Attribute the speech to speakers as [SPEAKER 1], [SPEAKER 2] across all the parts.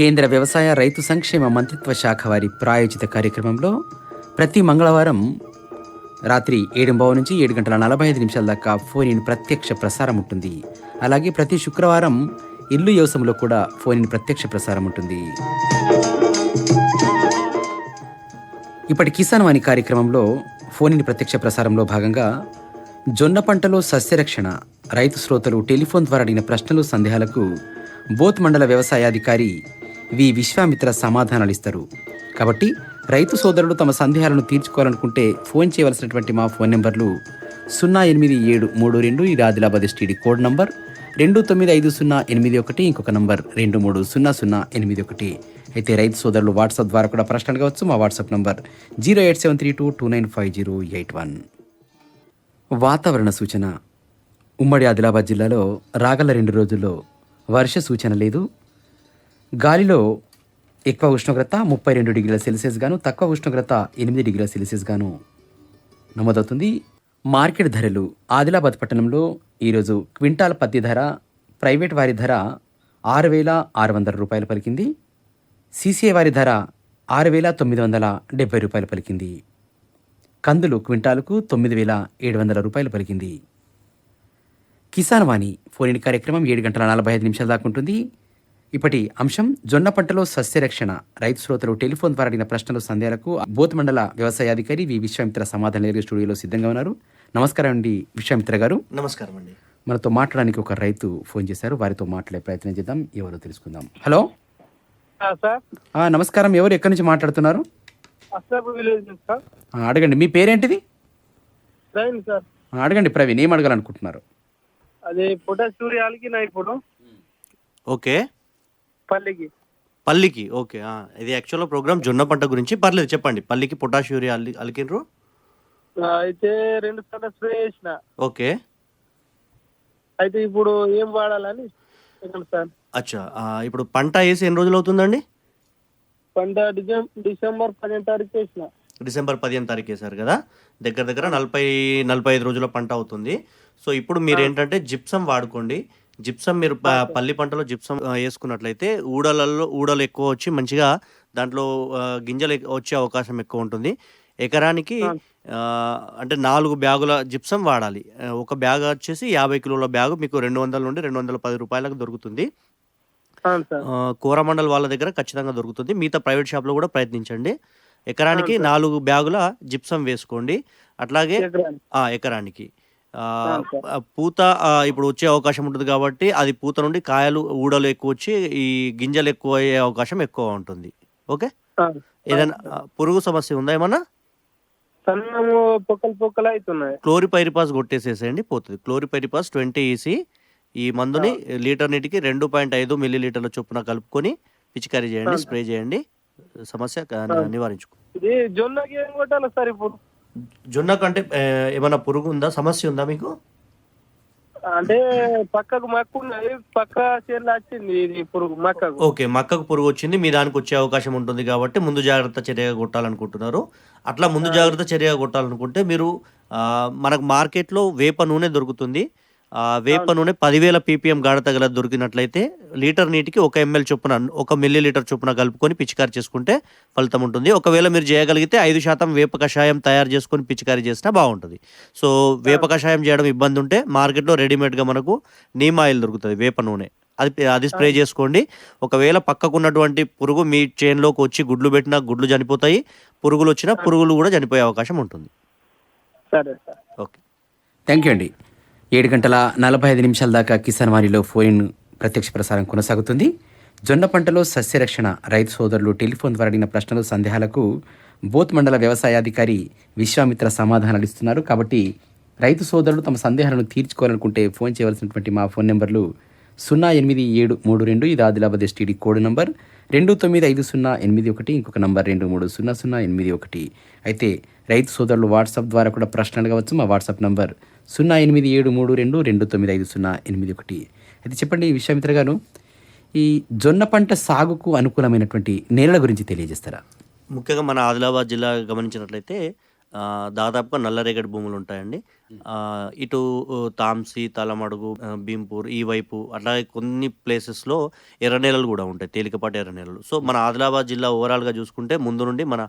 [SPEAKER 1] కేంద్ర వ్యవసాయ రైతు సంక్షేమ మంత్రిత్వ శాఖ వారి ప్రాయోజిత కార్యక్రమంలో ప్రతి మంగళవారం రాత్రి ఏడు నుంచి ఏడు గంటల నలభై ఐదు నిమిషాల దాకా ఫోన్ ఇన్ ప్రత్యక్ష ప్రసారం ఉంటుంది. అలాగే ప్రతి శుక్రవారం ఇల్లు యోసంలో కూడా ఫోన్ ఇన్ ప్రత్యక్ష ప్రసారం ఉంటుంది. ఇప్పటి కిసాన్ వాణి కార్యక్రమంలో ఫోన్ ఇన్ ప్రత్యక్ష ప్రసారంలో భాగంగా జొన్న పంటలో సస్యరక్షణ రైతు శ్రోతలు టెలిఫోన్ ద్వారా అడిగిన ప్రశ్నలు సందేహాలకు బోత్ మండల వ్యవసాయాధికారి వి విశ్వామిత్ర సమాధానాలు ఇస్తారు కాబట్టి రైతు సోదరులు తమ సందేహాలను తీర్చుకోవాలనుకుంటే ఫోన్ చేయవలసినటువంటి మా ఫోన్ నెంబర్లు సున్నా ఎనిమిది ఏడు మూడు రెండు ఈ ఆదిలాబాద్ ఎస్టీడీ కోడ్ నంబర్ రెండు తొమ్మిది ఐదు సున్నా ఎనిమిది ఒకటి ఇంకొక నంబర్ రెండు మూడు సున్నా సున్నా ఎనిమిది ఒకటి. అయితే రైతు సోదరులు వాట్సాప్ ద్వారా కూడా ప్రశ్నలు అడగవచ్చు మా WhatsApp number zero eight seven three two two nine five zero eight one. వాతావరణ సూచన. ఉమ్మడి ఆదిలాబాద్ జిల్లాలో రాగల రెండు రోజుల్లో వర్ష సూచన లేదు గాలిలో ఎక్కువ ఉష్ణోగ్రత ముప్పై రెండు డిగ్రీల సెల్సియస్ గాను తక్కువ ఉష్ణోగ్రత ఎనిమిది డిగ్రీల సెల్సియస్ గాను నమోదవుతుంది. మార్కెట్ ధరలు. ఆదిలాబాద్ పట్టణంలో ఈరోజు క్వింటాల్ పత్తి ధర ప్రైవేట్ వారి ధర ఆరు వేల ఆరు వందల రూపాయలు పలికింది. సీసీఐ వారి ధర ఆరు వేల తొమ్మిది వందల డెబ్బై రూపాయలు పలికింది. కందులు క్వింటాలకు తొమ్మిది వేల ఏడు వందల రూపాయలు పలికింది. కిసాన్ వాణి ఫోన్ ఇన్ కార్యక్రమం ఏడు గంటల నలభై ఐదు నిమిషాల దాకా ఉంటుంది. ఇప్పటి అంశం జొన్న పంటలో సస్యరక్షణ. రైతు శ్రోతలు టెలిఫోన్ ద్వారా అడిగిన ప్రశ్నలు సందేహాలకు బోత్ మండల వ్యవసాయాధికారి వి విశ్వామిత్ర సమాధానం ఎదురు స్టూడియోలో సిద్ధంగా ఉన్నారు. నమస్కారం అండి విశ్వామిత్ర గారు.
[SPEAKER 2] నమస్కారం అండి.
[SPEAKER 1] మనతో మాట్లాడడానికి ఒక రైతు ఫోన్ చేశారు. వారితో మాట్లాడే ప్రయత్నం చేద్దాం. ఎవరో తెలుసుకుందాం. హలో.
[SPEAKER 3] ఆ, సార్.
[SPEAKER 1] ఆ, నమస్కారం. ఎవరు ఎక్కడి నుంచి మాట్లాడుతున్నారు?
[SPEAKER 3] అస్సాపూర్ విలేజ్ నుంచి సార్.
[SPEAKER 1] ఆ, అడగండి. మీ పేరేంటిది? అడగండి ప్రవీణ్. ఏం అడగాలనుకుంటున్నారు?
[SPEAKER 3] అది పొటాష్ సూర్యాలకి నా ఇప్పుడు
[SPEAKER 2] ఓకే.
[SPEAKER 3] పల్లికి.
[SPEAKER 2] పల్లికి ఓకే ఇది యాక్చువల్గా ప్రోగ్రామ్ జొన్న పంట గురించి. పర్లేదు చెప్పండి. పల్లికి పొటాష్ యూరియా అల్లి అలికినరు
[SPEAKER 3] అయితే రెండు సార్లు స్ప్రే చేసిన.
[SPEAKER 2] ఓకే.
[SPEAKER 3] అయితే ఇప్పుడు ఏం వాడాలని సార్?
[SPEAKER 2] అచ్చా ఇప్పుడు పంట వేసి ఎన్ని రోజులు అవుతుందండి?
[SPEAKER 3] పంట డిసెం డిసెంబర్ పదిహేను తారీఖు చేసిన
[SPEAKER 2] డిసెంబర్ పదిహేను తారీఖు వేశారు కదా? దగ్గర దగ్గర నలభై నలభై ఐదు రోజుల పంట అవుతుంది. సో ఇప్పుడు మీరు ఏంటంటే జిప్సం వాడుకోండి. జిప్సం మీరు పల్లి పంటలో జిప్సం వేసుకున్నట్లయితే ఊడలలో ఊడలు ఎక్కువ వచ్చి మంచిగా దాంట్లో గింజలు వచ్చే అవకాశం ఎక్కువ ఉంటుంది. ఎకరానికి అంటే నాలుగు బ్యాగుల జిప్సం వాడాలి. ఒక బ్యాగ్ వచ్చేసి యాభై కిలోల బ్యాగు మీకు రెండు వందల నుండి రెండు వందల పది రూపాయలకు దొరుకుతుంది. కోరమండల్ వాళ్ళ దగ్గర ఖచ్చితంగా దొరుకుతుంది. మిగతా ప్రైవేట్ షాప్లో కూడా ప్రయత్నించండి. ఎకరానికి నాలుగు బ్యాగుల జిప్సం వేసుకోండి. అట్లాగే
[SPEAKER 3] ఎకరానికి.
[SPEAKER 2] పూత ఇప్పుడు వచ్చే అవకాశం ఉంటుంది కాబట్టి అది పూత నుండి కాయలు ఊడలు ఎక్కువ వచ్చి ఈ గింజలు ఎక్కువ అయ్యే అవకాశం ఎక్కువ ఉంటుంది. ఓకే? ఏదైనా పురుగు సమస్య ఉందా ఏమన్నా?
[SPEAKER 3] సన్నము పొక్కలు పొక్కలు అవుతున్నాయి
[SPEAKER 2] క్లోరిపైరిపాస్ కొట్టేసేసేయండి పోతుంది. Chlorpyriphos twenty EC. ఈ మందుని లీటర్ నీటికి రెండు పాయింట్ ఐదు మిల్లీ లీటర్ల చొప్పున కలుపుకొని పిచికారీ చేయండి స్ప్రే చేయండి. సమస్య నివారించుకో.
[SPEAKER 3] ఇది జొన్నకి ఏం కొట్టాలి సార్ ఇప్పుడు?
[SPEAKER 2] జొన్న కంటే ఆ, ఏమన్నా పురుగు ఉందా సమస్య ఉందా మీకు?
[SPEAKER 3] అంటే పక్కకు మక్కు ఉన్నది పక్క చేర్లు వచ్చింది ఇది పురుగు మక్కకు.
[SPEAKER 2] ఓకే మక్కకు పురుగు వచ్చింది మీ దానికి వచ్చే అవకాశం ఉంటుంది కాబట్టి ముందు జాగ్రత్త చర్యగా కొట్టాలనుకుంటున్నారు. అట్లా ముందు జాగ్రత్త చర్యగా కొట్టాలనుకుంటే మీరు మనకు మార్కెట్లో వేప నూనె దొరుకుతుంది. వేప నూనె పదివేల పీపీఎం గాఢత గల దొరికినట్లయితే లీటర్ నీటికి ఒక ఎంఎల్ చొప్పున ఒక మిల్లీ లీటర్ చొప్పున కలుపుకొని పిచికారి చేసుకుంటే ఫలితం ఉంటుంది. ఒకవేళ మీరు చేయగలిగితే ఐదు శాతం వేప కషాయం తయారు చేసుకొని పిచికారి చేసినా బాగుంటుంది. సో వేప కషాయం చేయడం ఇబ్బంది ఉంటే మార్కెట్లో రెడీమేడ్గా మనకు నీమ్ ఆయిల్ దొరుకుతుంది వేప నూనె. అది అది స్ప్రే చేసుకోండి. ఒకవేళ పక్కకున్నటువంటి పురుగు మీ చేన్లోకి వచ్చి గుడ్లు పెట్టినా గుడ్లు చనిపోతాయి. పురుగులు వచ్చినా పురుగులు కూడా చనిపోయే అవకాశం ఉంటుంది.
[SPEAKER 3] సరే సార్.
[SPEAKER 2] ఓకే.
[SPEAKER 1] థ్యాంక్ యూ అండి. ఏడు గంటల నలభై ఐదు నిమిషాల దాకా కిసాన్ వాణిలో ఫోన్ ప్రత్యక్ష ప్రసారం కొనసాగుతుంది. జొన్న పంటలో సస్యరక్షణ రైతు సోదరులు టెలిఫోన్ ద్వారా అడిగిన ప్రశ్నలు సందేహాలకు బోత్ మండల వ్యవసాయాధికారి విశ్వామిత్ర సమాధానాలు ఇస్తున్నారు. కాబట్టి రైతు సోదరులు తమ సందేహాలను తీర్చుకోవాలనుకుంటే ఫోన్ చేయవలసినటువంటి మా ఫోన్ నెంబర్లు సున్నా ఎనిమిది ఏడు మూడు రెండు ఇది ఆదిలాబాద్ ఎస్టీడీ కోడ్ నంబర్. రెండు తొమ్మిది ఐదు సున్నా ఎనిమిది ఒకటి ఇంకొక నంబర్ రెండు మూడు సున్నా సున్నా ఎనిమిది ఒకటి. అయితే రైతు సోదరులు వాట్సాప్ ద్వారా కూడా ప్రశ్నలు అడగవచ్చు. మా వాట్సాప్ నంబర్ సున్నా ఎనిమిది ఏడు మూడు రెండు రెండు తొమ్మిది ఐదు సున్నా ఎనిమిది ఒకటి. అయితే చెప్పండి విశ్వామిత్ర గారు ఈ జొన్న పంట సాగుకు అనుకూలమైనటువంటి నేలల గురించి తెలియజేస్తారా?
[SPEAKER 2] ముఖ్యంగా మన ఆదిలాబాద్ జిల్లా గమనించినట్లయితే దాదాపుగా నల్లరేగడి భూములు ఉంటాయండి. ఇటు ఆ, తాంసీ తలమడుగు భీంపూర్ ఈ వైపు అట్లాగే కొన్ని ప్లేసెస్లో ఎర్ర నేలలు కూడా ఉంటాయి. తేలికపాటి ఎర్ర నేలలు. సో మన ఆదిలాబాద్ జిల్లా ఓవరాల్గా చూసుకుంటే ముందు నుండి మన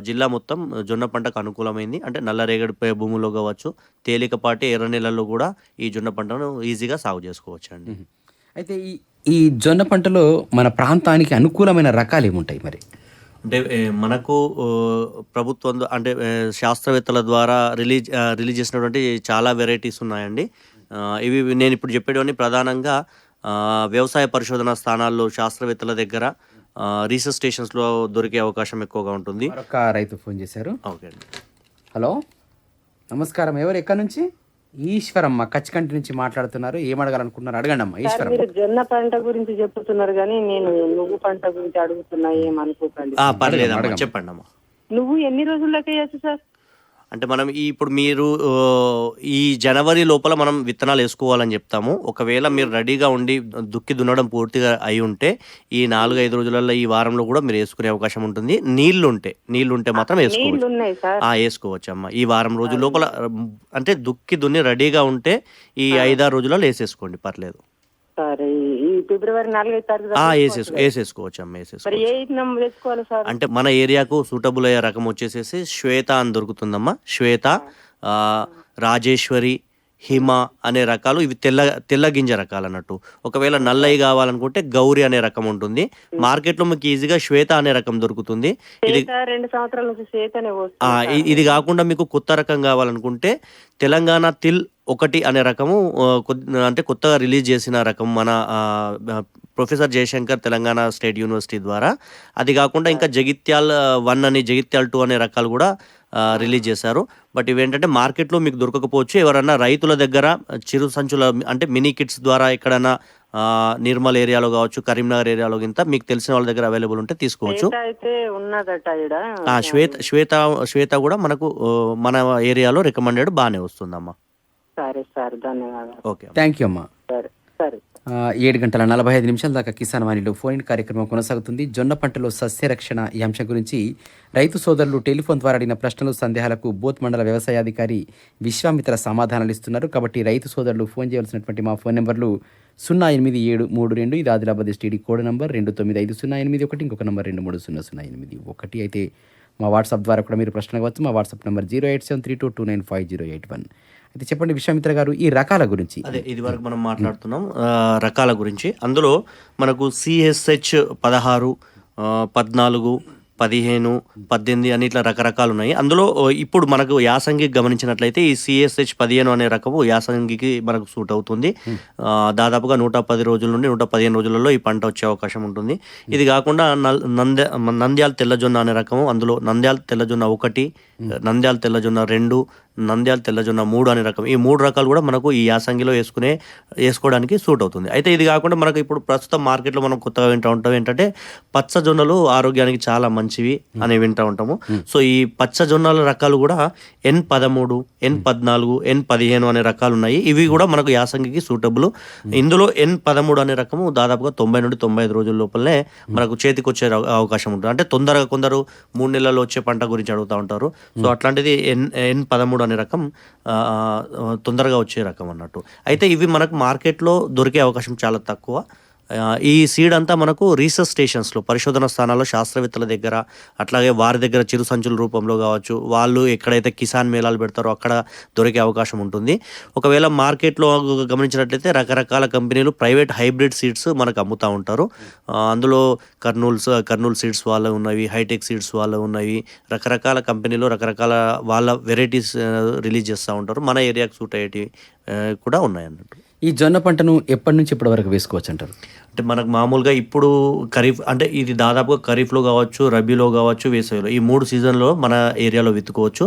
[SPEAKER 2] జిల్లా మొత్తం జొన్న పంటకు అనుకూలమైంది. అంటే నల్లరేగడి పే- భూముల్లో కావచ్చు తేలికపాటి ఎర్ర నేలల్లో కూడా ఈ జొన్న పంటను ఈజీగా సాగు చేసుకోవచ్చు అండి
[SPEAKER 1] అయితే ఈ ఈ జొన్న పంటలో మన ప్రాంతానికి అనుకూలమైన రకాలు ఏముంటాయి మరి?
[SPEAKER 2] అంటే మనకు ప్రభుత్వం అంటే శాస్త్రవేత్తల ద్వారా రిలీజ్ రిలీజ్ చేసినటువంటి చాలా వెరైటీస్ ఉన్నాయండి. ఇవి నేను ఇప్పుడు చెప్పేటివన్నీ ప్రధానంగా వ్యవసాయ పరిశోధన స్థానాల్లో శాస్త్రవేత్తల దగ్గర రీసెర్చ్ స్టేషన్స్లో దొరికే అవకాశం ఎక్కువగా ఉంటుంది.
[SPEAKER 1] మరొక రైతు ఫోన్ చేశారు.
[SPEAKER 2] ఓకే అండి.
[SPEAKER 1] హలో. నమస్కారం. ఎవరు ఎక్కడి నుంచి? ఈశ్వరమ్మ కచ్చికంటి నుంచి మాట్లాడుతున్నారు. ఏం అడగాలనుకుంటున్నారు? అడగండి అమ్మా ఈశ్వరమ్మ.
[SPEAKER 4] మీరు జొన్న పంట గురించి చెప్తున్నారు కానీ నేను నువ్వు పంట గురించి అడుగుతున్నా ఏమనుకోకండి
[SPEAKER 2] ఆ, పర్లేదమ్మా చెప్పండి అమ్మా
[SPEAKER 4] నువ్వు ఎన్ని రోజుల్లోకి వేయచ్చు సార్?
[SPEAKER 2] అంటే మనం ఈ ఇప్పుడు మీరు ఈ జనవరి లోపల మనం విత్తనాలు వేసుకోవాలని చెప్తాము. ఒకవేళ మీరు రెడీగా ఉండి దుక్కి దున్నడం పూర్తిగా అయి ఉంటే ఈ నాలుగు ఐదు రోజులలో ఈ వారంలో కూడా మీరు వేసుకునే అవకాశం ఉంటుంది. నీళ్ళు ఉంటే నీళ్ళు ఉంటే మాత్రం వేసుకోవచ్చు వేసుకోవచ్చు అమ్మ ఈ వారం రోజుల లోపల అంటే దుక్కి దున్ని రెడీగా ఉంటే ఈ ఐదారు రోజులలో వేసేసుకోండి పర్లేదు.
[SPEAKER 4] సరే ఈ ఫిబ్రవరి నాలుగైదు తారీఖు
[SPEAKER 2] వేసేసుకోవచ్చు అమ్మ
[SPEAKER 4] సార్?
[SPEAKER 2] అంటే మన ఏరియాకు సూటబుల్ అయ్యే రకం వచ్చేసేసి శ్వేత అని దొరుకుతుందమ్మా. శ్వేత ఆ, రాజేశ్వరి హిమ అనే రకాలు ఇవి తెల్ల తెల్ల గింజ రకాలు అన్నట్టు ఒకవేళ నల్లయి కావాలనుకుంటే గౌరి అనే రకం ఉంటుంది. మార్కెట్లో మీకు ఈజీగా శ్వేత అనే రకం దొరుకుతుంది. ఇది
[SPEAKER 4] రెండు సంవత్సరాల నుంచి
[SPEAKER 2] ఇది కాకుండా మీకు కొత్త రకం కావాలనుకుంటే తెలంగాణ తిల్ ఒకటి అనే రకము అంటే కొత్తగా రిలీజ్ చేసిన రకం మన professor Jayashankar Telangana state university ద్వారా. అది కాకుండా ఇంకా జగిత్యాల్ వన్ అని జగిత్యాల్ టూ అనే రకాలు కూడా రిలీజ్ చేశారు. బట్ ఇవేంటంటే మార్కెట్లో మీకు దొరకకపోవచ్చు. ఎవరన్నా రైతుల దగ్గర చిరు సంచుల అంటే మినీ కిట్స్ ద్వారా ఎక్కడైనా ఆ, నిర్మల్ ఏరియాలో కావచ్చు కరీంనగర్ ఏరియాలో గింత మీకు తెలిసిన వాళ్ళ దగ్గర అవైలబుల్ ఉంటే తీసుకోవచ్చు.
[SPEAKER 4] చేత అయితే ఉన్నదట ఈడ.
[SPEAKER 2] ఆ శ్వేత శ్వేత శ్వేత కూడా మనకు మన ఏరియాలో రికమెండెడ్ బాగానే వస్తుందమ్మా.
[SPEAKER 4] సరే సరే ధన్యవాదాలు.
[SPEAKER 2] ఓకే
[SPEAKER 1] థ్యాంక్ యూ అమ్మా.
[SPEAKER 4] సరే సరే.
[SPEAKER 1] ఏడు గంటల నలభై ఐదు నిమిషాల దాకా కిసాన్ వాణిలో ఫోన్ ఇన్ కార్యక్రమం కొనసాగుతుంది. జొన్న పంటలో సస్యరక్షణ ఈ అంశం గురించి రైతు సోదరులు టెలిఫోన్ ద్వారా అడిగిన ప్రశ్నలు సందేహాలకు బోత్ మండల వ్యవసాయాధికారి విశ్వామిత్ర సమాధానాలు ఇస్తున్నారు. కాబట్టి రైతు సోదరులు ఫోన్ చేయవలసినటువంటి మా ఫోన్ నెంబర్లు సున్నా ఎనిమిది ఏడు మూడు రెండు ఇది ఆదిలాబాద్ స్టేడీ కోడ్ నంబర్ రెండు తొమ్మిది ఐదు సున్నా ఎనిమిది ఒకటి ఇంకొక నంబర్ రెండు మూడు సున్నా సున్నా ఎనిమిది ఒకటి. అయితే మా వాట్సాప్ ద్వారా కూడా మీరు ప్రశ్న కావచ్చు మా WhatsApp number zero eight seven three two two nine five zero eight one. అయితే చెప్పండి విశ్వామిత్ర గారు ఈ రకాల గురించి.
[SPEAKER 2] అదే ఇది వరకు మనం మాట్లాడుతున్నాం. రకాల గురించి. అందులో మనకు సిఎస్హెచ్ పదహారు పద్నాలుగు పదిహేను పద్దెనిమిది అని ఇట్లా రకరకాలు ఉన్నాయి. అందులో ఇప్పుడు మనకు యాసంగి గమనించినట్లయితే ఈ సిఎస్హెచ్ పదిహేను అనే రకము యాసంగికి మనకు సూట్ అవుతుంది. దాదాపుగా నూట పది రోజుల నుండి నూట పదిహేను రోజులలో ఈ పంట వచ్చే అవకాశం ఉంటుంది. ఇది కాకుండా నల్- నంద్య నంద్యాల తెల్లజొన్న అనే రకము అందులో నంద్యాల తెల్లజొన్న ఒకటి నంద్యాల తెల్లజొన్న రెండు నంద్యాల తెల్లజొన్న మూడు అనే రకం. ఈ మూడు రకాలు కూడా మనకు ఈ యాసంగిలో వేసుకునే వేసుకోవడానికి సూట్ అవుతుంది. అయితే ఇది కాకుండా మనకు ఇప్పుడు ప్రస్తుతం మార్కెట్లో మనం కొత్తగా వింటూ ఉంటాం ఏంటంటే పచ్చ జొన్నలు ఆరోగ్యానికి చాలా మంచివి అని వింటూ ఉంటాము. సో ఈ పచ్చ జొన్నల రకాలు కూడా ఎన్ పదమూడు ఎన్ పద్నాలుగు ఎన్ పదిహేను అనే రకాలు ఉన్నాయి. ఇవి కూడా మనకు యాసంగికి సూటబుల్ ఇందులో ఎన్ పదమూడు అనే రకము దాదాపుగా తొంభై నుండి తొంభై ఐదు రోజుల లోపలనే మనకు చేతికి వచ్చే అవ- అవకాశం ఉంటుంది. అంటే తొందరగా కొందరు మూడు నెలల్లో వచ్చే పంట గురించి అడుగుతూ ఉంటారు. సో అట్లాంటిది ఎన్ ఎన్ పదమూడు అనే రకం తొందరగా వచ్చే రకం అన్నట్టు. అయితే ఇవి మనకు మార్కెట్లో దొరికే అవకాశం చాలా తక్కువ. ఈ సీడ్ అంతా మనకు రీసెర్చ్ స్టేషన్స్లో పరిశోధన స్థానాల్లో శాస్త్రవేత్తల దగ్గర అట్లాగే వారి దగ్గర చిరు సంచుల రూపంలో కావచ్చు వాళ్ళు ఎక్కడైతే కిసాన్ మేళాలు పెడతారో అక్కడ దొరికే అవకాశం ఉంటుంది. ఒకవేళ మార్కెట్లో గమనించినట్లయితే రకరకాల కంపెనీలు ప్రైవేట్ హైబ్రిడ్ సీడ్స్ మనకు అమ్ముతూ ఉంటారు. అందులో కర్నూల్స్ కర్నూలు సీడ్స్ వాళ్ళు ఉన్నవి హైటెక్ సీడ్స్ వాళ్ళ ఉన్నవి రకరకాల కంపెనీలు రకరకాల వాళ్ళ వెరైటీస్ రిలీజ్ చేస్తూ ఉంటారు. మన ఏరియాకి సూట్ అయ్యేటివి కూడా ఉన్నాయి అన్నట్టు.
[SPEAKER 1] ఈ జొన్న పంటను ఎప్పటి నుంచి ఎప్పటి వరకు వేసుకోవచ్చు అంటారు?
[SPEAKER 2] అంటే మనకు మామూలుగా ఇప్పుడు ఖరీఫ్ అంటే ఇది దాదాపుగా ఖరీఫ్లో కావచ్చు రబీలో కావచ్చు వేసవిలో. ఈ మూడు సీజన్లో మన ఏరియాలో విత్తుకోవచ్చు.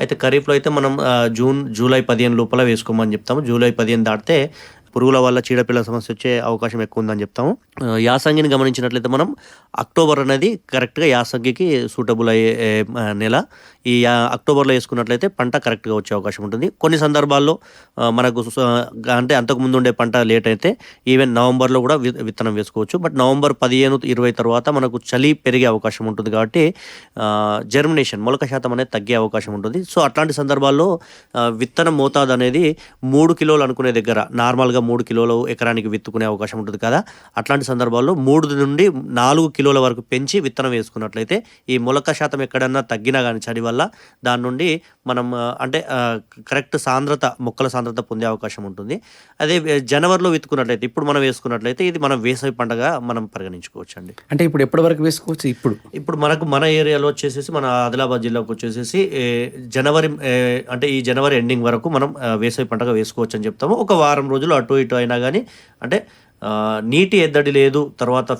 [SPEAKER 2] అయితే ఖరీఫ్లో అయితే మనం జూన్ జూలై పదిహేను లోపల వేసుకోమని చెప్తాము. జూలై పదిహేను దాటితే పురుగుల వల్ల చీడపిల్ల సమస్య వచ్చే అవకాశం ఎక్కువ ఉందని చెప్తాము. యాసంగిని గమనించినట్లయితే మనం అక్టోబర్ అనేది కరెక్ట్గా యాసంగికి సూటబుల్ అయ్యే నెల. ఈ అక్టోబర్లో వేసుకున్నట్లయితే పంట కరెక్ట్గా వచ్చే అవకాశం ఉంటుంది. కొన్ని సందర్భాల్లో మనకు అంటే అంతకుముందు ఉండే పంట లేట్ అయితే ఈవెన్ నవంబర్లో కూడా విత్తనం వేసుకోవచ్చు. బట్ నవంబర్ పదిహేను ఇరవై తర్వాత మనకు చలి పెరిగే అవకాశం ఉంటుంది కాబట్టి జర్మినేషన్ మొలక శాతం అనేది తగ్గే అవకాశం ఉంటుంది. సో అట్లాంటి సందర్భాల్లో విత్తనం మోతాదు అనేది మూడు కిలోలు అనుకునే దగ్గర నార్మల్గా మూడు కిలోలు ఎకరానికి విత్తుకునే అవకాశం ఉంటుంది కదా. అట్లాంటి సందర్భాల్లో మూడు నుండి నాలుగు కిలోల వరకు పెంచి విత్తనం వేసుకున్నట్లయితే ఈ మొలక శాతం ఎక్కడన్నా తగ్గినా కానీ చలి వల్ల దాని నుండి మనం అంటే కరెక్ట్ సాంద్రత మొక్కల సాంద్రత పొందే అవకాశం ఉంటుంది. అదే జనవరిలో విత్తుకున్నట్లయితే ఇప్పుడు మనం వేసుకున్నట్లయితే ఇది మనం వేసవి పంటగా మనం పరిగణించుకోవచ్చు అండి
[SPEAKER 1] అంటే ఇప్పుడు ఎప్పటి వరకు వేసుకోవచ్చు? ఇప్పుడు.
[SPEAKER 2] ఇప్పుడు మనకు మన ఏరియాలో వచ్చేసేసి మన ఆదిలాబాద్ జిల్లాకు వచ్చేసేసి జనవరి అంటే ఈ జనవరి ఎండింగ్ వరకు మనం వేసవి పంటగా వేసుకోవచ్చు అని చెప్తాము. ఒక వారం రోజులు అటు ఇటు అయినా కానీ అంటే నీటి ఎద్దడి లేదు తర్వాత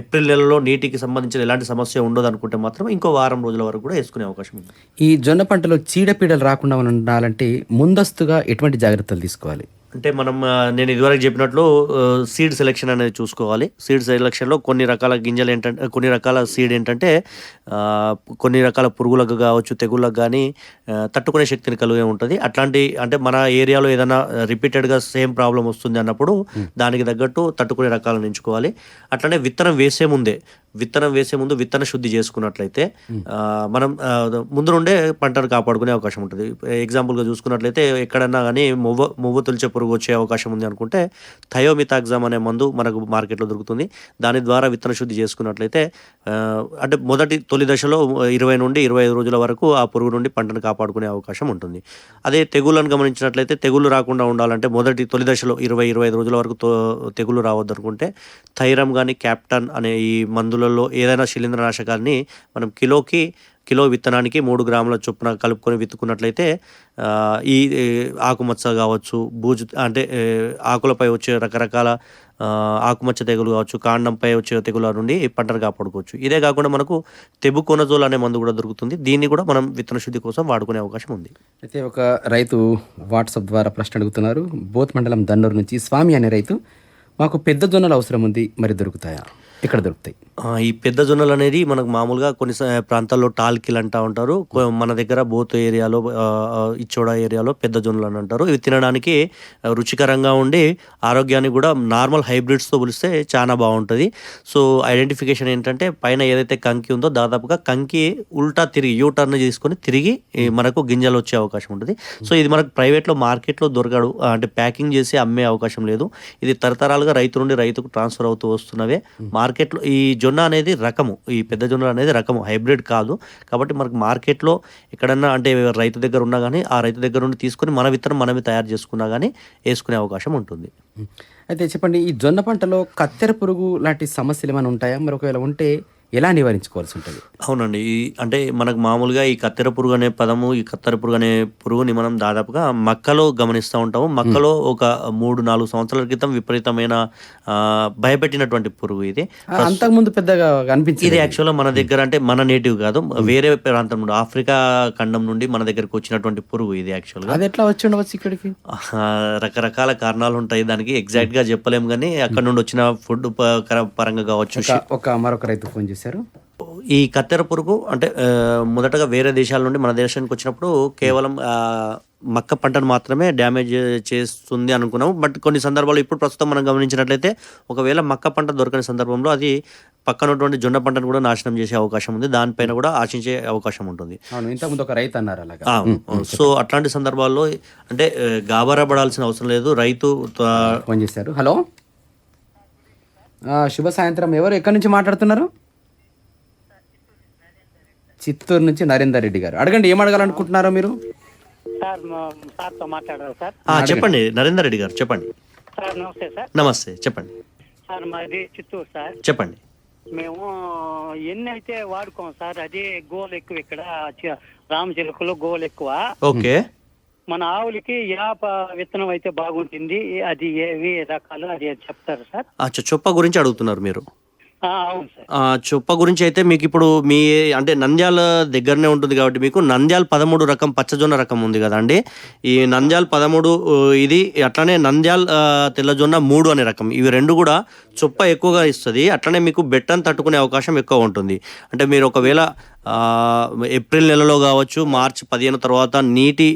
[SPEAKER 2] ఏప్రిల్ నెలలో నీటికి సంబంధించిన ఎలాంటి సమస్య ఉండదు అనుకుంటే మాత్రం ఇంకో వారం రోజుల వరకు కూడా వేసుకునే అవకాశం ఉంది.
[SPEAKER 1] ఈ జొన్న పంటలో చీడపీడలు రాకుండా ఉండాలంటే ముందస్తుగా ఎటువంటి జాగ్రత్తలు తీసుకోవాలి?
[SPEAKER 2] అంటే మనం నేను ఇదివరకు చెప్పినట్లు సీడ్ సెలెక్షన్ అనేది చూసుకోవాలి. సీడ్ సెలెక్షన్లో కొన్ని రకాల గింజలు ఏంటంటే కొన్ని రకాల సీడ్ ఏంటంటే కొన్ని రకాల పురుగులకు కావచ్చు తెగుళ్ళకు కానీ తట్టుకునే శక్తిని కలిగి ఉంటుంది. అట్లాంటి అంటే మన ఏరియాలో ఏదైనా రిపీటెడ్గా సేమ్ ప్రాబ్లం వస్తుంది అన్నప్పుడు దానికి తగ్గట్టు తట్టుకునే రకాలను ఎంచుకోవాలి. అట్లనే విత్తనం వేసే ముందే విత్తనం వేసే ముందు విత్తన శుద్ధి చేసుకున్నట్లయితే మనం ముందు నుండే పంటను కాపాడుకునే అవకాశం ఉంటుంది. ఎగ్జాంపుల్గా చూసుకున్నట్లయితే ఎక్కడన్నా కానీ మువ్వ మువ్వ తొలిచే పురుగు వచ్చే అవకాశం ఉంది అనుకుంటే థయోమితాగ్జామ్ అనే మందు మనకు మార్కెట్లో దొరుకుతుంది. దాని ద్వారా విత్తన శుద్ధి చేసుకున్నట్లయితే అంటే మొదటి తొలి దశలో ఇరవై నుండి ఇరవై ఐదు రోజుల వరకు ఆ పురుగు నుండి పంటను కాపాడుకునే అవకాశం ఉంటుంది. అదే తెగుళ్ళను గమనించినట్లయితే తెగుళ్ళు రాకుండా ఉండాలంటే మొదటి తొలి దశలో ఇరవై ఇరవై ఐదు రోజుల వరకు తో- తెగుళ్ళు రావద్దు అనుకుంటే థైరమ్ కానీ క్యాప్టన్ అనే ఈ మందులు మందులలో ఏదైనా శిలీంద్రనాశకాన్ని మనం కిలోకి కిలో విత్తనానికి మూడు గ్రాముల చొప్పున కలుపుకొని విత్తుకున్నట్లయితే ఈ ఆకుమచ్చ కావచ్చు బూజు అంటే ఆకులపై వచ్చే రకరకాల ఆకుమచ్చ తెగులు కావచ్చు కాండంపై వచ్చే తెగుల నుండి పంటను కాపాడుకోవచ్చు. ఇదే కాకుండా మనకు తెబుకోనజోల్ అనే మందు కూడా దొరుకుతుంది. దీన్ని కూడా మనం విత్తన శుద్ధి కోసం వాడుకునే అవకాశం ఉంది.
[SPEAKER 1] అయితే ఒక రైతు వాట్సాప్ ద్వారా ప్రశ్న అడుగుతున్నారు. బోత్ మండలం దన్నూరు నుంచి స్వామి అనే రైతు మాకు పెద్ద జొన్నలు అవసరం ఉంది మరి దొరుకుతాయా? ఇక్కడ దొరుకుతాయి.
[SPEAKER 2] ఈ పెద్ద జొన్నలు అనేది మనకు మామూలుగా కొన్ని ప్రాంతాల్లో టాల్కిల్ అంటా ఉంటారు. మన దగ్గర బోత్ ఏరియాలో ఇచ్చోడ ఏరియాలో పెద్ద జొన్నలు అని అంటారు. ఇవి తినడానికి రుచికరంగా ఉండి ఆరోగ్యానికి కూడా నార్మల్ హైబ్రిడ్స్తో పోలిస్తే చాలా బాగుంటుంది. సో ఐడెంటిఫికేషన్ ఏంటంటే పైన ఏదైతే కంకి ఉందో దాదాపుగా కంకి ఉల్టా తిరిగి యూ టర్న్ చేసుకొని తిరిగి మనకు గింజలు వచ్చే అవకాశం ఉంటుంది. సో ఇది మనకు ప్రైవేట్లో మార్కెట్లో దొరకడు. అంటే ప్యాకింగ్ చేసి అమ్మే అవకాశం లేదు. ఇది తరతరాలుగా రైతు నుండి రైతుకు ట్రాన్స్ఫర్ అవుతూ వస్తున్నవే. మార్కెట్లో ఈ జొన్న అనేది రకము. ఈ పెద్ద జొన్న అనేది రకము. హైబ్రిడ్ కాదు. కాబట్టి మనకు మార్కెట్లో ఎక్కడన్నా అంటే రైతు దగ్గర ఉన్నా కానీ ఆ రైతు దగ్గర నుండి తీసుకొని మన విత్తనం మనమే తయారు చేసుకున్నా కానీ వేసుకునే అవకాశం ఉంటుంది.
[SPEAKER 1] అయితే చెప్పండి ఈ జొన్న పంటలో కత్తెర పురుగు లాంటి సమస్యలు ఏమైనా ఉంటాయా? మరి ఒకవేళ ఉంటే ఎలా నివారించుకోవాల్సి ఉంటుంది?
[SPEAKER 2] అవునండి. ఈ అంటే మనకు మామూలుగా ఈ కత్తెర పురుగు అనే పదము ఈ కత్తెర పురుగు అనే పురుగుని మనం దాదాపుగా మక్కలో గమనిస్తూ ఉంటాము. మక్కలో ఒక మూడు నాలుగు సంవత్సరాల క్రితం విపరీతమైన భయపెట్టినటువంటి పురుగు ఇది.
[SPEAKER 1] అంతకుముందు పెద్దగా అనిపించింది
[SPEAKER 2] ఇది యాక్చువల్గా మన దగ్గర అంటే మన నేటివ్ కాదు. వేరే ప్రాంతం నుండి ఆఫ్రికా ఖండం నుండి మన దగ్గరకు వచ్చినటువంటి పురుగు ఇది యాక్చువల్గా.
[SPEAKER 1] అది ఎట్లా వచ్చి ఉండవచ్చు ఇక్కడికి?
[SPEAKER 2] రకరకాల కారణాలు ఉంటాయి. దానికి ఎగ్జాక్ట్గా చెప్పలేము కానీ అక్కడ నుండి వచ్చిన ఫుడ్ పరంగా కావచ్చు.
[SPEAKER 1] ఒక- మరొక రైతు ఫోన్ చేశారు?
[SPEAKER 2] ఈ కత్తెర పురుగు అంటే మొదటగా వేరే దేశాల నుండి మన దేశానికి వచ్చినప్పుడు కేవలం మక్క పంటను మాత్రమే డ్యామేజ్ చేస్తుంది అనుకున్నాము. బట్ కొన్ని సందర్భాల్లో ఇప్పుడు ప్రస్తుతం మనం గమనించినట్లయితే ఒకవేళ మక్క పంట దొరకని సందర్భంలో అది పక్కనటువంటి జొన్న పంటను కూడా నాశనం చేసే అవకాశం ఉంది. దానిపైన కూడా ఆశించే అవకాశం ఉంటుంది.
[SPEAKER 1] ఇంతకుముందు ఒక రైతు అన్నారు అలాగా.
[SPEAKER 2] సో అట్లాంటి సందర్భాల్లో అంటే గాబరా పడాల్సిన అవసరం లేదు. రైతు
[SPEAKER 1] ఫోన్ చేశారు. హలో? శుభ సాయంత్రం. ఎవరు ఎక్కడి నుంచి మాట్లాడుతున్నారు? చిత్తూరు నుంచి నరేందర్ రెడ్డి గారు. అడగండి ఏం అడగాలనుకుంటున్నారో మీరు?
[SPEAKER 5] సార్ సార్తో మాట్లాడాలి సార్.
[SPEAKER 2] ఆ, చెప్పండి నరేందర్ రెడ్డి గారు చెప్పండి.
[SPEAKER 5] సార్ నమస్తే సార్.
[SPEAKER 2] నమస్తే చెప్పండి.
[SPEAKER 5] సార్ మాది చిత్తూరు సార్.
[SPEAKER 2] చెప్పండి.
[SPEAKER 5] మేము ఎన్ని అయితే వాడుకోం సార్ అదే గోల్ ఎక్కువ ఇక్కడ చి- రామచిలుకలో గోల్ ఎక్కువ.
[SPEAKER 2] ఓకే.
[SPEAKER 5] మన ఆవులకి యాప విత్తనం అయితే బాగుంటుంది అది ఏవి రకాలు అది చెప్తారు సార్?
[SPEAKER 2] అచ్చా చొప్ప గురించి అడుగుతున్నారు మీరు. చొప్ప గురించి అయితే మీకు ఇప్పుడు మీ అంటే నంద్యాల దగ్గరనే ఉంటుంది కాబట్టి మీకు నంద్యాల పదమూడు రకం పచ్చజొన్న రకం ఉంది కదండి ఈ నంద్యాల పదమూడు ఇది అట్లనే నంద్యాల తెల్లజొన్న మూడు అనే రకం. ఇవి రెండు కూడా చొప్ప ఎక్కువగా ఇస్తుంది. అట్లనే మీకు బెట్టను తట్టుకునే అవకాశం ఎక్కువ ఉంటుంది. అంటే మీరు ఒకవేళ ఏప్రిల్ నెలలో కావచ్చు మార్చి పదిహేను తర్వాత నీటి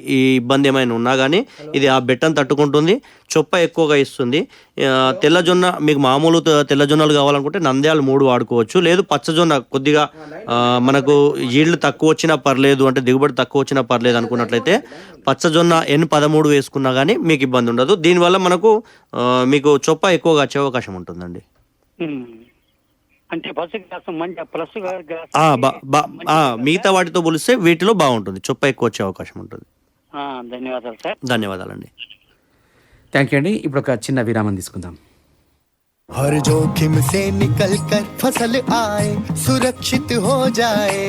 [SPEAKER 2] ఇబ్బంది ఏమైనా ఉన్నా కానీ ఇది ఆ బెట్టను తట్టుకుంటుంది చొప్ప ఎక్కువగా ఇస్తుంది. తెల్లజొన్న మీకు మామూలు తెల్లజొన్నలు కావాలనుకుంటే నంద్యాలు మూడు వాడుకోవచ్చు. లేదు పచ్చజొన్న కొద్దిగా మనకు ఈళ్ళు తక్కువ వచ్చినా పర్లేదు అంటే దిగుబడి తక్కువ వచ్చినా పర్లేదు అనుకున్నట్లయితే పచ్చజొన్న ఎన్ పదమూడు వేసుకున్నా కానీ మీకు ఇబ్బంది ఉండదు. దీనివల్ల మనకు మీకు చొప్ప ఎక్కువగా వచ్చే అవకాశం ఉంటుందండి.
[SPEAKER 5] అంటే బస్సు గ్యాస్ మంచి ప్లస్ గ్యాస్
[SPEAKER 2] ఆ, బా- బా- ఆ, మిగతా వాటితో పోలిస్తే వీటిలో బాగుంటుంది చొప్ప ఎక్కువ వచ్చే అవకాశం ఉంటుంది
[SPEAKER 5] ఆ, ధన్యవాదాలు సార్
[SPEAKER 2] ధన్యవాదాలండి
[SPEAKER 1] థ్యాంక్ యూ అండి ఇప్పుడు ఒక చిన్న విరామం తీసుకుందాం
[SPEAKER 6] हर जोखिम से निकल कर फसल आए सुरक्षित हो जाए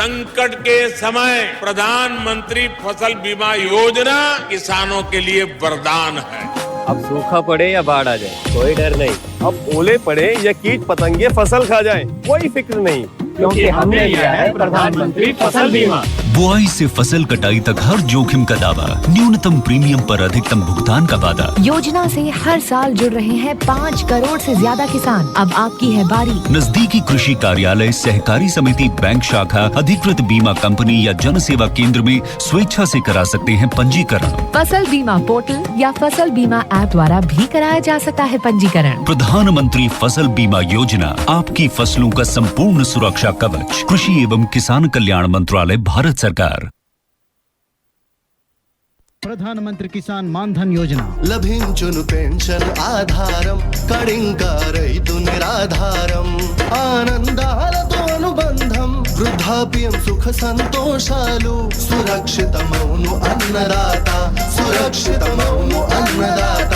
[SPEAKER 7] संकट के समय प्रधानमंत्री फ़सल बीमा योजना किसानों के लिए वरदान है।
[SPEAKER 8] अब सूखा पड़े या बाढ़ आ जाए, कोई डर नहीं। अब ओले पड़े या कीट पतंगे फ़सल खा जाए कोई फ़िक्र नहीं। क्योंकि हमने लिया है प्रधानमंत्री फ़सल बीमा।
[SPEAKER 9] बुआई से फ़सल कटाई तक हर जोखिम का दावा न्यूनतम प्रीमियम पर अधिकतम भुगतान का वादा।
[SPEAKER 10] योजना से हर साल जुड़ रहे हैं पाँच करोड़ से ज़्यादा किसान। अब आपकी है बारी।
[SPEAKER 9] नजदीकी कृषि कार्यालय सहकारी समिति बैंक शाखा अधिकृत बीमा कंपनी या जन सेवा केंद्र में स्वेच्छा से करा सकते हैं पंजीकरण।
[SPEAKER 10] फ़सल बीमा पोर्टल या फ़सल बीमा ऐप द्वारा भी कराया जा सकता है पंजीकरण।
[SPEAKER 9] प्रधानमंत्री फसल बीमा योजना आपकी फसलों का संपूर्ण सुरक्षा कवच कृषि एवं किसान कल्याण मंत्रालय भारत सरकार
[SPEAKER 11] ప్రధానమంత్రి కిసాన్ మాన్ ధన్ యోజన
[SPEAKER 6] లభించును పెన్షన్ ఆధారం కడింకా రైతు నిరాధారం ఆనందాలతో అనుబంధం వృద్ధాప్యం సుఖ సంతోషాలు సురక్షితమౌను అన్నదాత సురక్షితమౌను అన్నదాత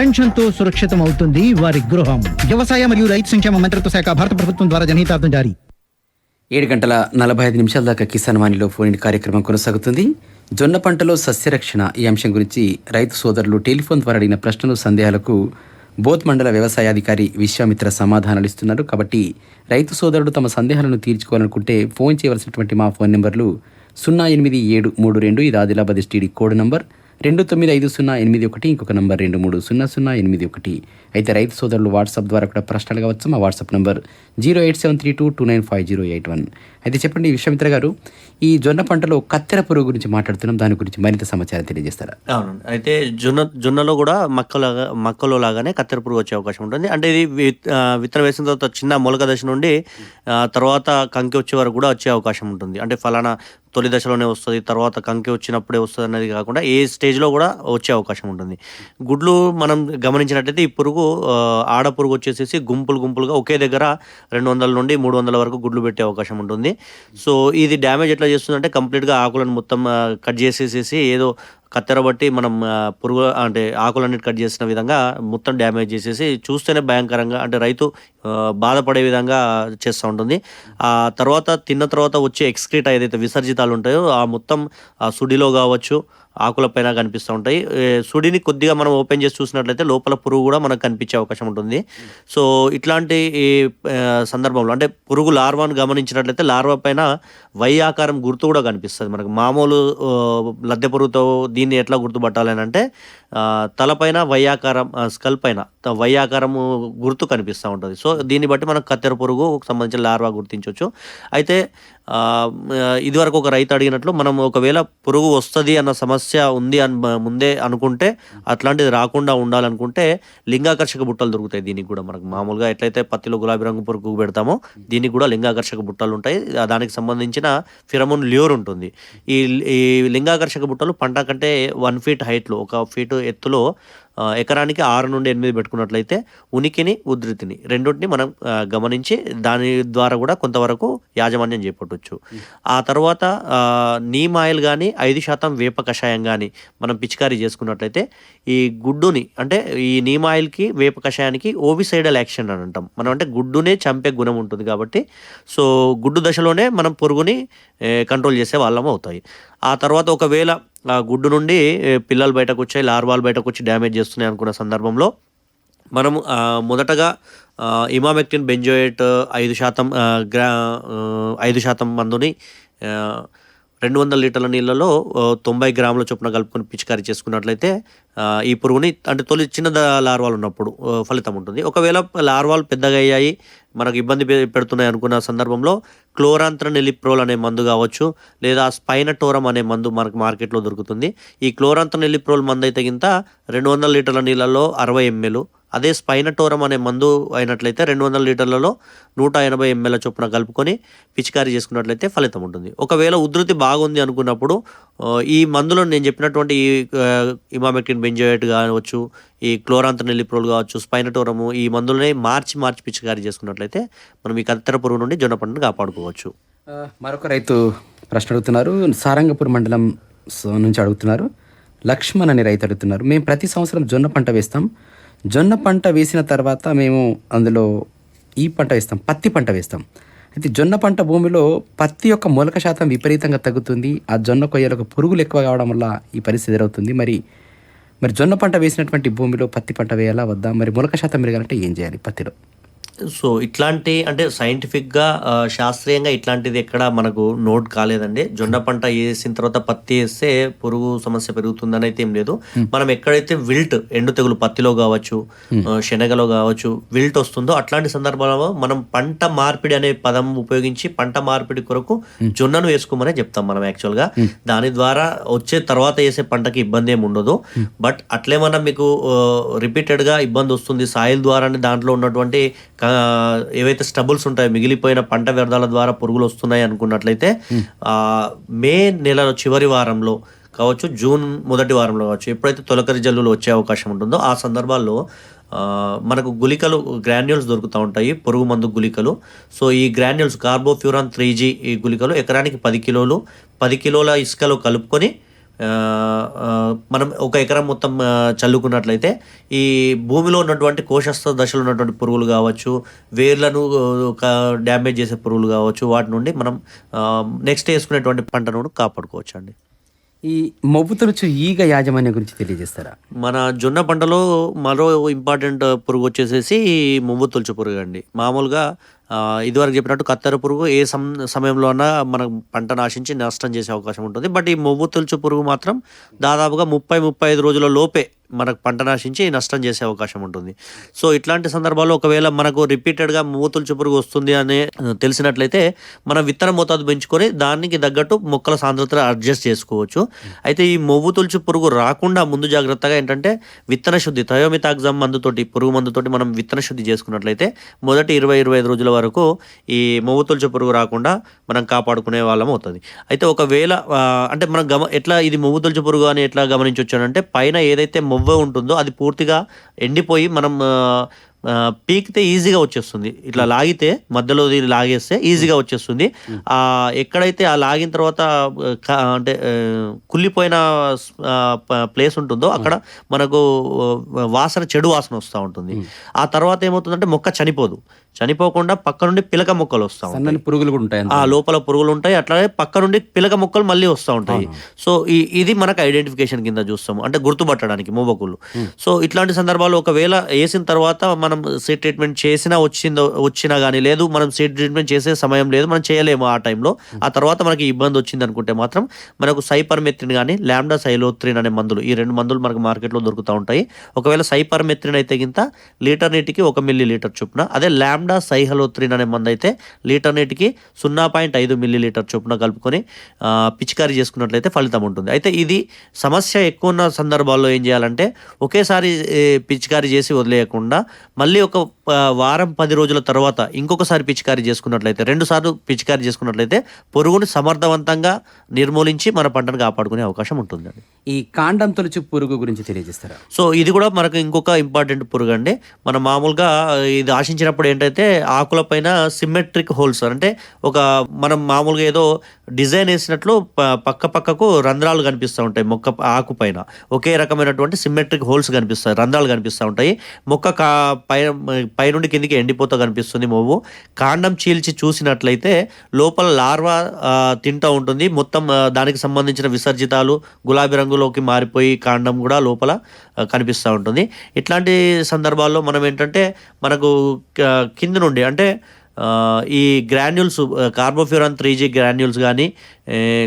[SPEAKER 11] పెన్షన్తో సురక్షితం అవుతుంది వారి గృహం. వ్యవసాయ మరియు రైతు సంక్షేమ మంత్రిత్వ శాఖ భారత ప్రభుత్వం ద్వారా జనహితార్థం జారీ.
[SPEAKER 1] ఏడు గంటల నలభై ఐదు నిమిషాల దాకా కిసాన్ వాణిలో ఫోన్ కార్యక్రమం కొనసాగుతుంది. జొన్న పంటలో సస్యరక్షణ ఈ అంశం గురించి రైతు సోదరులు టెలిఫోన్ ద్వారా అడిగిన ప్రశ్నలు సందేహాలకు బోత్ మండల వ్యవసాయాధికారి విశ్వామిత్ర సమాధానాలు ఇస్తున్నారు. కాబట్టి రైతు సోదరుడు తమ సందేహాలను తీర్చుకోవాలనుకుంటే ఫోన్ చేయవలసినటువంటి మా ఫోన్ నెంబర్లు సున్నా ఎనిమిది ఏడు మూడు రెండు ఇది ఆదిలాబాద్ ఎస్టీడీ కోడ్ నంబర్. రెండు తొమ్మిది ఐదు సున్నా ఎనిమిది ఒకటి ఇంకొక నంబర్ రెండు మూడు సున్నా సున్నా ఎనిమిది ఒకటి. అయితే రైతు సోదరులు వాట్సాప్ ద్వారా కూడా ప్రశ్నలు కావచ్చు మా WhatsApp number zero eight seven three two two nine five zero eight one. అయితే చెప్పండి విశ్వమిత్ర గారు ఈ జొన్న పంటలో కత్తెర పురుగు గురించి మాట్లాడుతున్నాం దాని గురించి మరింత సమాచారం తెలియజేస్తారా?
[SPEAKER 2] అయితే జొన్న జొన్నలో కూడా మక్కలాగా మక్కలో లాగానే కత్తెర పురుగు వచ్చే అవకాశం ఉంటుంది. అంటే ఇది విత్- విత్తనం వేసిన తర్వాత చిన్న మొలక దశ నుండి తర్వాత కంకి వచ్చే వరకు కూడా వచ్చే అవకాశం ఉంటుంది. అంటే ఫలానా తొలి దశలోనే వస్తుంది తర్వాత కంకి వచ్చినప్పుడే వస్తుంది అనేది కాకుండా ఏ స్టేజ్లో కూడా వచ్చే అవకాశం ఉంటుంది. గుడ్లు మనం గమనించినట్టయితే ఈ పురుగు ఆడ పురుగు వచ్చేసేసి గుంపులు గుంపులుగా ఒకే దగ్గర రెండు వందల నుండి మూడు వందల వరకు గుడ్లు పెట్టే అవకాశం ఉంటుంది. సో ఇది డ్యామేజ్ ఎట్లా చేస్తుందంటే కంప్లీట్గా ఆకులను మొత్తం కట్ చేసేసేసి ఏదో కత్తెర బట్టి మనం పురుగు అంటే ఆకులన్నిటి కట్ చేసిన విధంగా మొత్తం డ్యామేజ్ చేసేసి చూస్తేనే భయంకరంగా అంటే రైతు బాధపడే విధంగా చేస్తూ ఉంటుంది. ఆ తర్వాత తిన్న తర్వాత వచ్చే ఎక్స్క్రీట్ ఏదైతే విసర్జితాలు ఉంటాయో ఆ మొత్తం ఆ సుడిలో కావచ్చు ఆకులపైన కనిపిస్తూ ఉంటాయి. సుడిని కొద్దిగా మనం ఓపెన్ చేసి చూసినట్లయితే లోపల పురుగు కూడా మనకు కనిపించే అవకాశం ఉంటుంది. సో ఇట్లాంటి ఈ సందర్భంలో అంటే పురుగు లార్వాను గమనించినట్లయితే లార్వా పైన వై ఆకారం గుర్తు కూడా కనిపిస్తుంది మనకు. మామూలు లద్దె పురుగుతో దీన్ని ఎట్లా గుర్తుపట్టాలి అని అంటే తలపైన వైయాకారం స్కల్ పైన త- వైయాకారము గుర్తు కనిపిస్తూ ఉంటుంది. సో దీన్ని బట్టి మనం కత్తెర పురుగు సంబంధించిన లార్వా గుర్తించవచ్చు అయితే ఇదివరకు ఒక రైతు అడిగినట్లు మనం ఒకవేళ పురుగు వస్తుంది అన్న సమస్య ఉంది అని ముందే అనుకుంటే అట్లాంటిది రాకుండా ఉండాలనుకుంటే లింగాకర్షక బుట్టలు దొరుకుతాయి. దీనికి కూడా మనకు మామూలుగా ఎట్లయితే పత్తిలో గులాబీ రంగు పురుగు పెడతామో దీనికి కూడా లింగాకర్షక బుట్టలు ఉంటాయి. దానికి సంబంధించిన ఫిరమోన్ ల్యూర్ ఉంటుంది. ఈ ఈ లింగాకర్షక బుట్టలు పంట కంటే వన్ ఫీట్ హైట్లో ఒక ఫీట్ ఎత్తులో ఎకరానికి ఆరు నుండి ఎనిమిది పెట్టుకున్నట్లయితే ఉనికిని ఉధృతిని రెండింటిని మనం గమనించి దాని ద్వారా కూడా కొంతవరకు యాజమాన్యం చేపట్టవచ్చు ఆ తర్వాత నీమ్ ఆయిల్ కానీ ఐదు శాతం వేప కషాయం కానీ మనం పిచికారీ చేసుకున్నట్లయితే ఈ గుడ్డుని అంటే ఈ నీమ్ ఆయిల్కి వేప కషాయానికి ఓవిసైడల్ యాక్షన్ అని అంటాం. మనం అంటే గుడ్డునే చంపే గుణం ఉంటుంది కాబట్టి సో గుడ్డు దశలోనే మనం పురుగుని కంట్రోల్ చేసే వాళ్ళం అవుతాయి. ఆ తర్వాత ఒకవేళ ఆ గుడ్డు నుండి పిల్లలు బయటకు వచ్చాయి లార్వాలు బయటకు వచ్చి డ్యామేజ్ చేస్తున్నాయి అనుకున్న సందర్భంలో మనం మొదటగా ఇమామెక్టిన్ బెంజోయేట్ ఐదు శాతం గ్రా ఐదు శాతం మందుని రెండు వందల లీటర్ల నీళ్ళలో తొంభై గ్రాముల చొప్పున కలుపుకొని పిచికారీ చేసుకున్నట్లయితే ఈ పురుగుని అంటే తొలి చిన్న లార్వాలు ఉన్నప్పుడు ఫలితం ఉంటుంది. ఒకవేళ లార్వాలు పెద్దగా అయ్యాయి మనకు ఇబ్బంది పెడుతున్నాయి అనుకున్న సందర్భంలో క్లోరాంత్రనెలిప్రోల్ అనే మందు కావచ్చు లేదా స్పైనటోరం అనే మందు మనకు మార్కెట్లో దొరుకుతుంది. ఈ క్లోరాంత్రనెలిప్రోల్ మందు అయితే గింత రెండు వందల లీటర్ల నీళ్ళలో అరవై ఎంఎల్ అదే స్పైనటోరం అనే మందు అయినట్లయితే రెండు వందల లీటర్లలో నూట ఎనభై ఎంఎల్ చొప్పున కలుపుకొని పిచికారీ చేసుకున్నట్లయితే ఫలితం ఉంటుంది. ఒకవేళ ఉధృతి బాగుంది అనుకున్నప్పుడు ఈ మందులో నేను చెప్పినటువంటి ఈ ఇమామెక్టిన్ బెంజోయేట్ కావచ్చు ఈ క్లోరాంత నెల్లిప్రోల్ కావచ్చు స్పైనటోరము ఈ మందులనే మార్చి మార్చి పిచికారీ చేసుకున్నట్లయితే మనం ఈ కత్తెర పురుగు నుండి జొన్న పంటను కాపాడుకోవచ్చు
[SPEAKER 1] మరొక రైతు ప్రశ్న అడుగుతున్నారు. సారంగపూర్ మండలం నుంచి అడుగుతున్నారు. లక్ష్మణ్ అనే రైతు అడుగుతున్నారు. మేము ప్రతి సంవత్సరం జొన్న పంట వేస్తాం. జొన్న పంట వేసిన తర్వాత మేము అందులో ఈ పంట వేస్తాం పత్తి పంట వేస్తాం. అయితే జొన్న పంట భూమిలో పత్తి యొక్క మొలక శాతం విపరీతంగా తగ్గుతుంది. ఆ జొన్న కొయ్యలకు పురుగులు ఎక్కువ కావడం వల్ల ఈ పరిస్థితి ఎదురవుతుంది. మరి మరి జొన్న పంట వేసినటువంటి భూమిలో పత్తి పంట వేయాలా? వద్దా? మరి మొలక శాతం పెరగాలంటే ఏం చేయాలి పత్తిలో?
[SPEAKER 2] సో ఇట్లాంటి అంటే సైంటిఫిక్గా శాస్త్రీయంగా ఇట్లాంటిది ఎక్కడ మనకు నోట్ కాలేదండి. జొన్న పంట వేసిన తర్వాత పత్తి వేస్తే పురుగు సమస్య పెరుగుతుందని అయితే ఏం లేదు. మనం ఎక్కడైతే విల్ట్ ఎండు తెగులు పత్తిలో కావచ్చు శనగలో కావచ్చు విల్ట్ వస్తుందో అట్లాంటి సందర్భాలలో మనం పంట మార్పిడి అనే పదం ఉపయోగించి పంట మార్పిడి కొరకు జొన్నను వేసుకోమనే చెప్తాం మనం యాక్చువల్గా. దాని ద్వారా వచ్చే తర్వాత వేసే పంటకి ఇబ్బంది ఏమి ఉండదు. బట్ అట్లేమన్నా మీకు రిపీటెడ్గా ఇబ్బంది వస్తుంది సాయిల్ ద్వారానే దాంట్లో ఉన్నటువంటి ఏవైతే స్టబుల్స్ ఉంటాయో మిగిలిపోయిన పంట వ్యర్థాల ద్వారా పురుగులు వస్తున్నాయి అనుకున్నట్లయితే ఆ మే నెల చివరి వారంలో కావచ్చు జూన్ మొదటి వారంలో కావచ్చు ఎప్పుడైతే తొలకరి జల్లులు వచ్చే అవకాశం ఉంటుందో ఆ సందర్భాల్లో మనకు గుళికలు గ్రాన్యూల్స్ దొరుకుతూ ఉంటాయి పురుగు మందు గుళికలు. సో ఈ గ్రాన్యూల్స్ కార్బోఫ్యూరాన్ త్రీ జీ ఈ గుళికలు ఎకరానికి పది కిలోలు పది కిలోల ఇసుకలో కలుపుకొని మనం ఒక ఎకరం మొత్తం చల్లుకున్నట్లయితే ఈ భూమిలో ఉన్నటువంటి కోశస్థ దశలో ఉన్నటువంటి పురుగులు కావచ్చు వేర్లను డ్యామేజ్ చేసే పురుగులు కావచ్చు వాటి నుండి మనం నెక్స్ట్ వేసుకునేటువంటి పంటను కాపాడుకోవచ్చు అండి
[SPEAKER 1] ఈ మొవ్వు తొలుచు ఈగ యాజమాన్యం గురించి తెలియజేస్తారా?
[SPEAKER 2] మన జొన్న పంటలో మరో ఇంపార్టెంట్ పురుగు వచ్చేసేసి మువ్వు తొలుచు పురుగు అండి మామూలుగా ఇదివరకు చెప్పినట్టు కత్తెర పురుగు ఏ సం సమయంలో మన పంట నాశించి నష్టం చేసే అవకాశం ఉంటుంది. బట్ ఈ మొవ్వు తొలుచు పురుగు మాత్రం దాదాపుగా ముప్పై ముప్పై ఐదు రోజుల లోపే మనకు పంట నాశించి నష్టం చేసే అవకాశం ఉంటుంది. సో ఇట్లాంటి సందర్భాల్లో ఒకవేళ మనకు రిపీటెడ్గా మువ్వు తొలుచు పురుగు వస్తుంది అనే తెలిసినట్లయితే మనం విత్తన మోతాదు పెంచుకొని దానికి తగ్గట్టు మొక్కల సాంద్రత అడ్జస్ట్ చేసుకోవచ్చు. అయితే ఈ మొవ్వు తొలుచు పురుగు రాకుండా ముందు జాగ్రత్తగా ఏంటంటే విత్తన శుద్ధి థయోమితాగ్జామ్ మందుతోటి పురుగు మందుతోటి మనం విత్తన శుద్ధి చేసుకున్నట్లయితే మొదటి ఇరవై ఇరవై ఐదు రోజుల వరకు ఈ మొవ్వు తొలుచు పురుగు రాకుండా మనం కాపాడుకునే వాళ్ళం అవుతుంది. అయితే ఒకవేళ అంటే మనం గమ ఎట్లా ఇది మొవ్వు తొలుచు పురుగు అని ఎట్లా గమనించవచ్చు అంటే పైన ఏదైతే మొవ్వ ఉంటుందో అది పూర్తిగా ఎండిపోయి మనం పీకితే ఈజీగా వచ్చేస్తుంది. ఇట్లా లాగితే మధ్యలో దీన్ని లాగేస్తే ఈజీగా వచ్చేస్తుంది. ఆ ఎక్కడైతే ఆ లాగిన తర్వాత అంటే కుళ్ళిపోయిన ప్లేస్ ఉంటుందో అక్కడ మనకు వాసన చెడు వాసన వస్తూ ఉంటుంది. ఆ తర్వాత ఏమవుతుందంటే మొక్క చనిపోదు. చనిపోకుండా పక్క నుండి పిలక మొక్కలు వస్తూ ఉంటాయి.
[SPEAKER 1] పురుగులు కూడా ఉంటాయి
[SPEAKER 2] ఆ లోపల పురుగులు ఉంటాయి. అట్లాగే పక్క నుండి పిలక మొక్కలు మళ్ళీ వస్తూ ఉంటాయి. సో ఈ ఇది మనకు ఐడెంటిఫికేషన్ కింద చూస్తాము. అంటే గుర్తుపట్టడానికి మొవ్వకుళ్ళు సో ఇట్లాంటి సందర్భాలు ఒకవేళ వేసిన తర్వాత మన మనం సీట్ ట్రీట్మెంట్ చేసినా వచ్చిందో వచ్చినా కానీ లేదు మనం సీట్ ట్రీట్మెంట్ చేసే సమయం లేదు మనం చేయలేము ఆ టైంలో ఆ తర్వాత మనకి ఇబ్బంది వచ్చింది అనుకుంటే మాత్రం మనకు సైపర్మెత్రిన్ కానీ ల్యాండా సైలోత్రిన్ అనే మందులు ఈ రెండు మందులు మనకు మార్కెట్లో దొరుకుతూ ఉంటాయి. ఒకవేళ సైపర్మెత్రిన్ అయితే గింత లీటర్ నీటికి ఒక మిల్లీ లీటర్ చొప్పున అదే ల్యాండా సైహలోత్రిన్ అనే మందు అయితే లీటర్ నీటికి సున్నా పాయింట్ ఐదు మిల్లీ లీటర్ చొప్పున కలుపుకొని పిచికారీ చేసుకున్నట్లయితే ఫలితం ఉంటుంది. అయితే ఇది సమస్య ఎక్కువ ఉన్న సందర్భాల్లో ఏం చేయాలంటే ఒకేసారి పిచికారీ చేసి వదిలేయకుండా మళ్ళీ ఒక వారం పది రోజుల తర్వాత ఇంకొకసారి పిచికారీ చేసుకున్నట్లయితే రెండు సార్లు పిచికారీ చేసుకున్నట్లయితే పురుగుని సమర్థవంతంగా నిర్మూలించి మన పంటను కాపాడుకునే అవకాశం ఉంటుందండి.
[SPEAKER 1] ఈ కాండం తొలుచు పురుగు గురించి తెలియజేస్తారా?
[SPEAKER 2] సో ఇది కూడా మనకు ఇంకొక ఇంపార్టెంట్ పురుగు అండి. మనం మామూలుగా ఇది ఆశించినప్పుడు ఏంటంటే ఆకుల పైన సిమెట్రిక్ హోల్స్ అంటే ఒక మనం మామూలుగా ఏదో డిజైన్ వేసినట్లు పక్క పక్కకు రంధ్రాలు కనిపిస్తూ ఉంటాయి. మొక్క ఆకు పైన. ఒకే రకమైనటువంటి సిమెట్రిక్ హోల్స్ కనిపిస్తాయి. రంధ్రాలు కనిపిస్తూ ఉంటాయి. మొక్క కా పై పైనుండి కిందికి ఎండిపోతూ కనిపిస్తుంది మొవ్వు. కాండం చీల్చి చూసినట్లయితే లోపల లార్వా తింటూ ఉంటుంది. మొత్తం దానికి సంబంధించిన విసర్జితాలు గులాబీ రంగులోకి మారిపోయి కాండం కూడా లోపల కనిపిస్తూ ఉంటుంది. ఇట్లాంటి సందర్భాల్లో మనం ఏంటంటే మనకు కింద నుండి అంటే ఈ granules carbofuran three G granules కానీ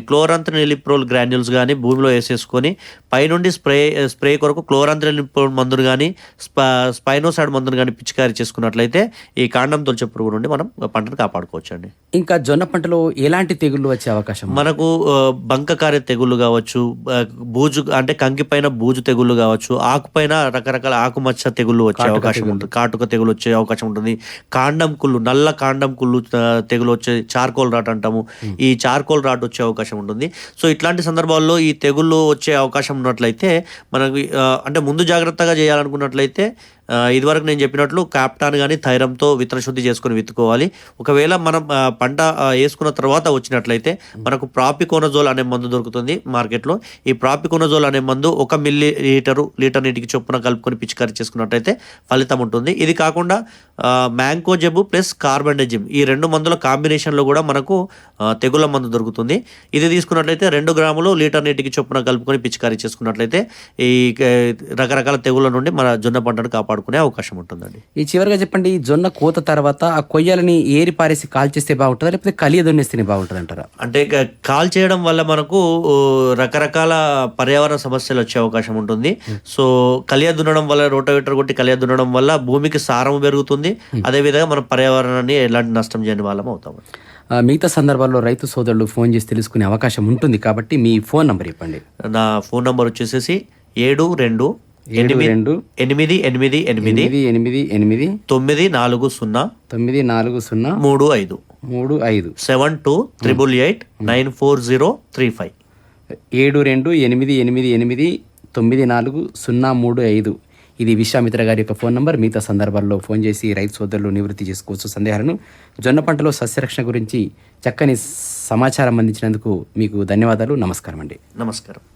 [SPEAKER 2] క్లోరంత్రినిలిప్రోల్ గ్రాన్యూల్స్ కానీ భూమిలో వేసేసుకొని పైనుండి స్ప్రే స్ప్రే కొరకు క్లోరంత్రినిలిప్రోల్ మందును కానీ స్పా స్పైనోసైడ్ మందును కానీ పిచికారీ చేసుకున్నట్లయితే ఈ కాండం తొలిచే పురుగు నుండి మనం పంటను కాపాడుకోవచ్చు అండి
[SPEAKER 1] ఇంకా జొన్న పంటలో ఎలాంటి తెగుళ్ళు వచ్చే అవకాశం?
[SPEAKER 2] మనకు ఆ, బంకకారే తెగుళ్ళు కావచ్చు బూజు అంటే కంకి పైన బూజు తెగుళ్ళు కావచ్చు ఆకు పైన రకరకాల ఆకుమచ్చ తెగుళ్ళు వచ్చే అవకాశం ఉంటుంది. కాటుక తెగులు వచ్చే అవకాశం ఉంటుంది. కాండం కుళ్ళు నల్ల కాండం కుళ్ళు తెగులు వచ్చే చార్కోల్ రాట్ అంటాము. ఈ చార్కోల్ రాట్ వచ్చే అవకాశం ఉంటుంది. సో ఇట్లాంటి సందర్భాల్లో ఈ తెగుళ్ళు వచ్చే అవకాశం ఉన్నట్లయితే మనకి అంటే ముందు జాగ్రత్తగా చేయాలనుకున్నట్లయితే ఇదివరకు నేను చెప్పినట్లు కాప్టాన్ కానీ థైరంతో విత్తన శుద్ధి చేసుకొని విత్తుకోవాలి. ఒకవేళ మనం పంట వేసుకున్న తర్వాత వచ్చినట్లయితే మనకు ప్రాపికోనజోల్ అనే మందు దొరుకుతుంది మార్కెట్లో. ఈ ప్రాపికోనజోల్ అనే మందు ఒక మిల్లీ లీటరు లీటర్ నీటికి చొప్పున కలుపుకొని పిచికారీ చేసుకున్నట్లయితే ఫలితం ఉంటుంది. ఇది కాకుండా మ్యాంకో జబ్బు ప్లస్ కార్బండజిమ్ ఈ రెండు మందుల కాంబినేషన్లో కూడా మనకు తెగుల మందు దొరుకుతుంది. ఇది తీసుకున్నట్లయితే రెండు గ్రాములు లీటర్ నీటికి చొప్పున కలుపుకొని పిచికారీ చేసుకున్నట్లయితే ఈ రకరకాల తెగుళ్ళ నుండి మన జొన్న పంటను కాపాడు కాపాడుకునే అవకాశం ఉంటుందండి.
[SPEAKER 1] ఈ చివరిగా చెప్పండి ఈ జొన్న కోత తర్వాత ఆ కొయ్యలని ఏరి పారేసి కాల్చేస్తే బాగుంటుందా? లేకపోతే కలియ దున్నేస్తేనే బాగుంటుంది అంటారా
[SPEAKER 2] అంటే కాల్ చేయడం వల్ల మనకు రకరకాల పర్యావరణ సమస్యలు వచ్చే అవకాశం ఉంటుంది. సో కలియ దున్నడం వల్ల రోటవేటర్ కొట్టి కలియ దున్నడం వల్ల భూమికి సారం పెరుగుతుంది. అదేవిధంగా మన పర్యావరణాన్ని ఎలాంటి నష్టం చేయని వాళ్ళం అవుతాం.
[SPEAKER 1] ఆ, మిగతా సందర్భాల్లో రైతు సోదరులు ఫోన్ చేసి తెలుసుకునే అవకాశం ఉంటుంది కాబట్టి మీ ఫోన్ నంబర్ ఇవ్వండి.
[SPEAKER 2] నా ఫోన్ నంబర్ వచ్చేసేసి ఏడు రెండు ఎనిమిది
[SPEAKER 1] రెండు
[SPEAKER 2] ఎనిమిది ఎనిమిది ఎనిమిది
[SPEAKER 1] ఎనిమిది ఎనిమిది ఎనిమిది
[SPEAKER 2] తొమ్మిది నాలుగు సున్నా
[SPEAKER 1] తొమ్మిది నాలుగు సున్నా
[SPEAKER 2] మూడు ఐదు.
[SPEAKER 1] మూడు ఐదు.
[SPEAKER 2] Seven two triple eight nine four zero three five.
[SPEAKER 1] ఏడు రెండు ఎనిమిది ఎనిమిది ఎనిమిది తొమ్మిది నాలుగు సున్నా మూడు ఐదు. ఇది విశ్వామిత్ర గారి యొక్క ఫోన్ నంబర్. మిగతా సందర్భాల్లో ఫోన్ చేసి రైతు సోదరులు నివృత్తి చేసుకోవచ్చు సందేహాలను. జొన్న పంటలో సస్యరక్షణ గురించి చక్కని సమాచారం అందించినందుకు మీకు ధన్యవాదాలు. నమస్కారం అండి.
[SPEAKER 2] నమస్కారం.